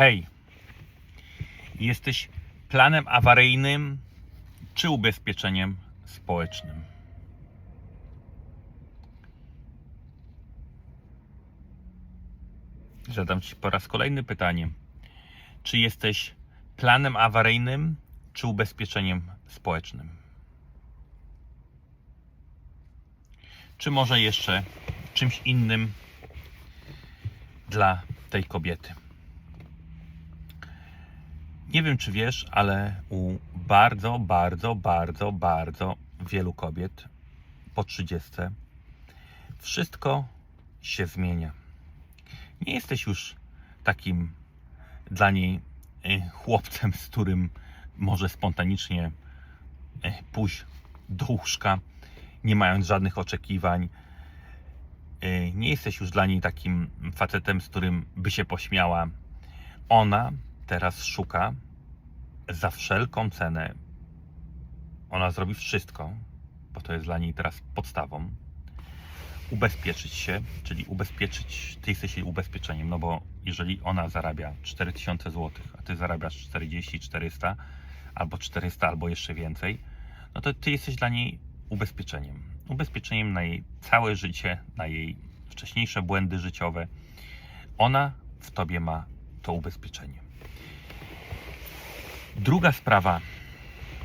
Hej, jesteś planem awaryjnym czy ubezpieczeniem społecznym? Zadam Ci po raz kolejny pytanie. Czy jesteś planem awaryjnym czy ubezpieczeniem społecznym? Czy może jeszcze czymś innym dla tej kobiety? Nie wiem, czy wiesz, ale u bardzo, bardzo, bardzo, bardzo wielu kobiet po 30 wszystko się zmienia. Nie jesteś już takim dla niej e, chłopcem, z którym może spontanicznie e, pójść do łóżka, nie mając żadnych oczekiwań. E, Nie jesteś już dla niej takim facetem, z którym by się pośmiała. Ona teraz szuka za wszelką cenę. Ona zrobi wszystko, bo to jest dla niej teraz podstawą. Ubezpieczyć się, czyli ubezpieczyć, ty jesteś jej ubezpieczeniem, no bo jeżeli ona zarabia 4000 zł, a ty zarabiasz 40, 400, albo 400, albo jeszcze więcej, no to ty jesteś dla niej ubezpieczeniem. Ubezpieczeniem na jej całe życie, na jej wcześniejsze błędy życiowe. Ona w tobie ma to ubezpieczenie. Druga sprawa,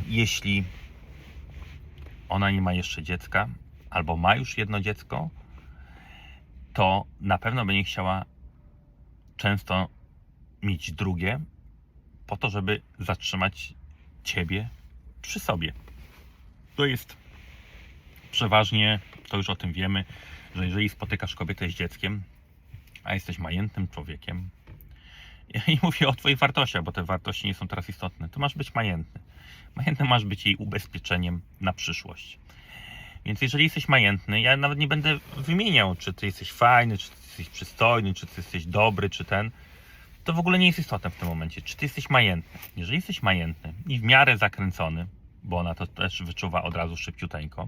jeśli ona nie ma jeszcze dziecka, albo ma już jedno dziecko, to na pewno będzie chciała często mieć drugie, po to, żeby zatrzymać ciebie przy sobie. To jest przeważnie, to już o tym wiemy, że jeżeli spotykasz kobietę z dzieckiem, a jesteś majętnym człowiekiem, nie mówię o Twojej wartościach, bo te wartości nie są teraz istotne. To masz być majętny. Majętny masz być jej ubezpieczeniem na przyszłość. Więc jeżeli jesteś majętny, ja nawet nie będę wymieniał, czy ty jesteś fajny, czy ty jesteś przystojny, czy ty jesteś dobry, czy ten. To w ogóle nie jest istotne w tym momencie, czy ty jesteś majętny. Jeżeli jesteś majętny i w miarę zakręcony, bo ona to też wyczuwa od razu szybciuteńko,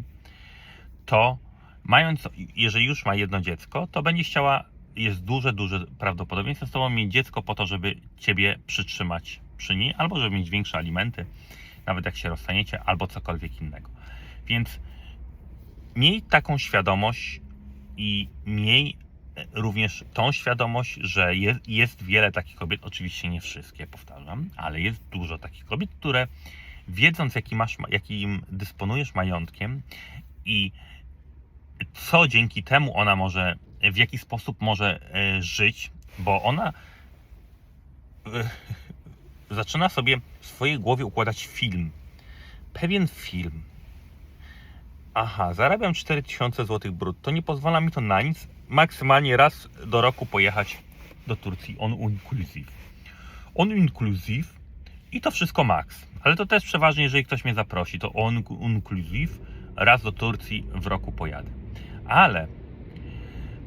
to mając, jeżeli już ma jedno dziecko, to będzie chciała, jest duże, duże prawdopodobieństwo z tobą mieć dziecko po to, żeby ciebie przytrzymać przy niej, albo żeby mieć większe alimenty, nawet jak się rozstaniecie, albo cokolwiek innego. Więc miej taką świadomość i miej również tą świadomość, że jest, jest wiele takich kobiet, oczywiście nie wszystkie, powtarzam, ale jest dużo takich kobiet, które wiedząc, jaki masz, jakim dysponujesz majątkiem i co dzięki temu ona może, w jaki sposób może e, żyć, bo ona e, zaczyna sobie w swojej głowie układać film. Pewien film. Aha, zarabiam 4000 zł brutto, nie pozwala mi to na nic. Maksymalnie raz do roku pojechać do Turcji on inclusive. On inclusive i to wszystko max. Ale to też przeważnie, jeżeli ktoś mnie zaprosi, to on inclusive raz do Turcji w roku pojadę. Ale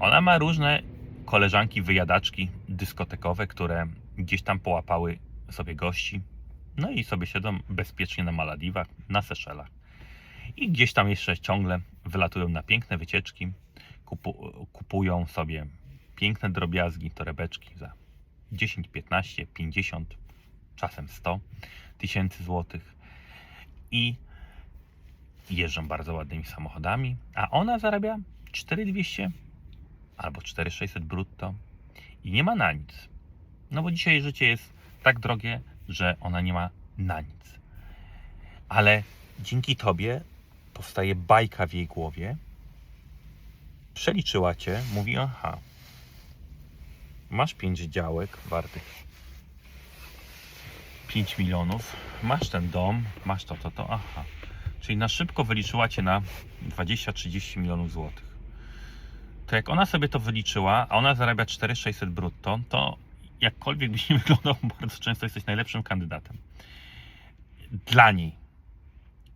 ona ma różne koleżanki, wyjadaczki dyskotekowe, które gdzieś tam połapały sobie gości. No i sobie siedzą bezpiecznie na Malediwach, na Seszelach. I gdzieś tam jeszcze ciągle wylatują na piękne wycieczki, kupu, kupują sobie piękne drobiazgi, torebeczki za 10, 15, 50, czasem 100 tysięcy złotych i jeżdżą bardzo ładnymi samochodami, a ona zarabia 4200 albo 4600 brutto i nie ma na nic. No bo dzisiaj życie jest tak drogie, że ona nie ma na nic. Ale dzięki tobie powstaje bajka w jej głowie. Przeliczyła cię, mówi: Aha, masz 5 działek wartych 5 milionów, masz ten dom, masz to, to, to, aha. Czyli na szybko wyliczyła cię na 20-30 milionów złotych. To jak ona sobie to wyliczyła, a ona zarabia 4600 brutto, to jakkolwiek byś nie wyglądał, bardzo często jesteś najlepszym kandydatem. Dla niej.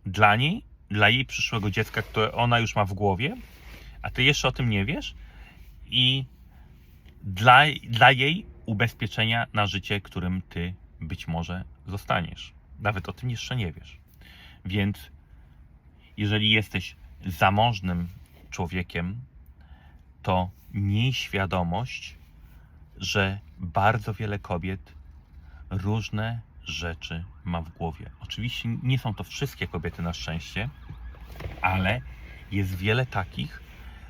Dla niej, dla jej przyszłego dziecka, które ona już ma w głowie, a ty jeszcze o tym nie wiesz i dla, dla jej ubezpieczenia na życie, którym ty być może zostaniesz. Nawet o tym jeszcze nie wiesz. Więc jeżeli jesteś zamożnym człowiekiem, to miej świadomość, że bardzo wiele kobiet różne rzeczy ma w głowie. Oczywiście nie są to wszystkie kobiety na szczęście, ale jest wiele takich,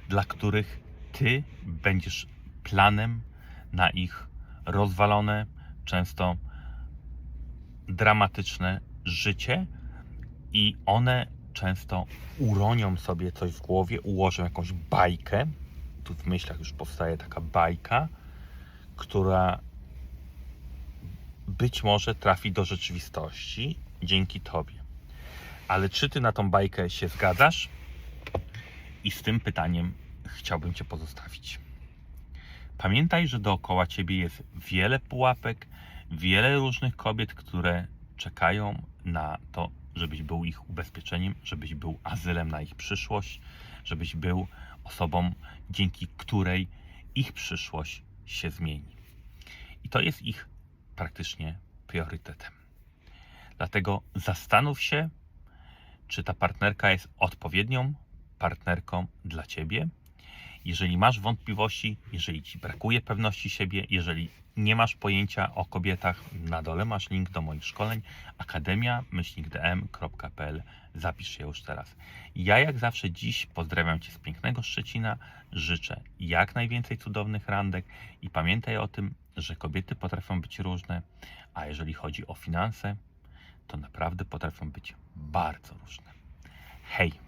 dla których ty będziesz planem na ich rozwalone, często dramatyczne życie i one często uronią sobie coś w głowie, ułożą jakąś bajkę. Tu w myślach już powstaje taka bajka, która być może trafi do rzeczywistości dzięki tobie. Ale czy ty na tą bajkę się zgadzasz? I z tym pytaniem chciałbym cię pozostawić. Pamiętaj, że dookoła ciebie jest wiele pułapek, wiele różnych kobiet, które czekają na to, żebyś był ich ubezpieczeniem, żebyś był azylem na ich przyszłość, żebyś był osobą, dzięki której ich przyszłość się zmieni. I to jest ich praktycznie priorytetem. Dlatego zastanów się, czy ta partnerka jest odpowiednią partnerką dla ciebie. Jeżeli masz wątpliwości, jeżeli ci brakuje pewności siebie, jeżeli nie masz pojęcia o kobietach, na dole masz link do moich szkoleń akademia-dm.pl. Zapisz się już teraz. Ja jak zawsze dziś pozdrawiam Cię z pięknego Szczecina. Życzę jak najwięcej cudownych randek i pamiętaj o tym, że kobiety potrafią być różne, a jeżeli chodzi o finanse, to naprawdę potrafią być bardzo różne. Hej!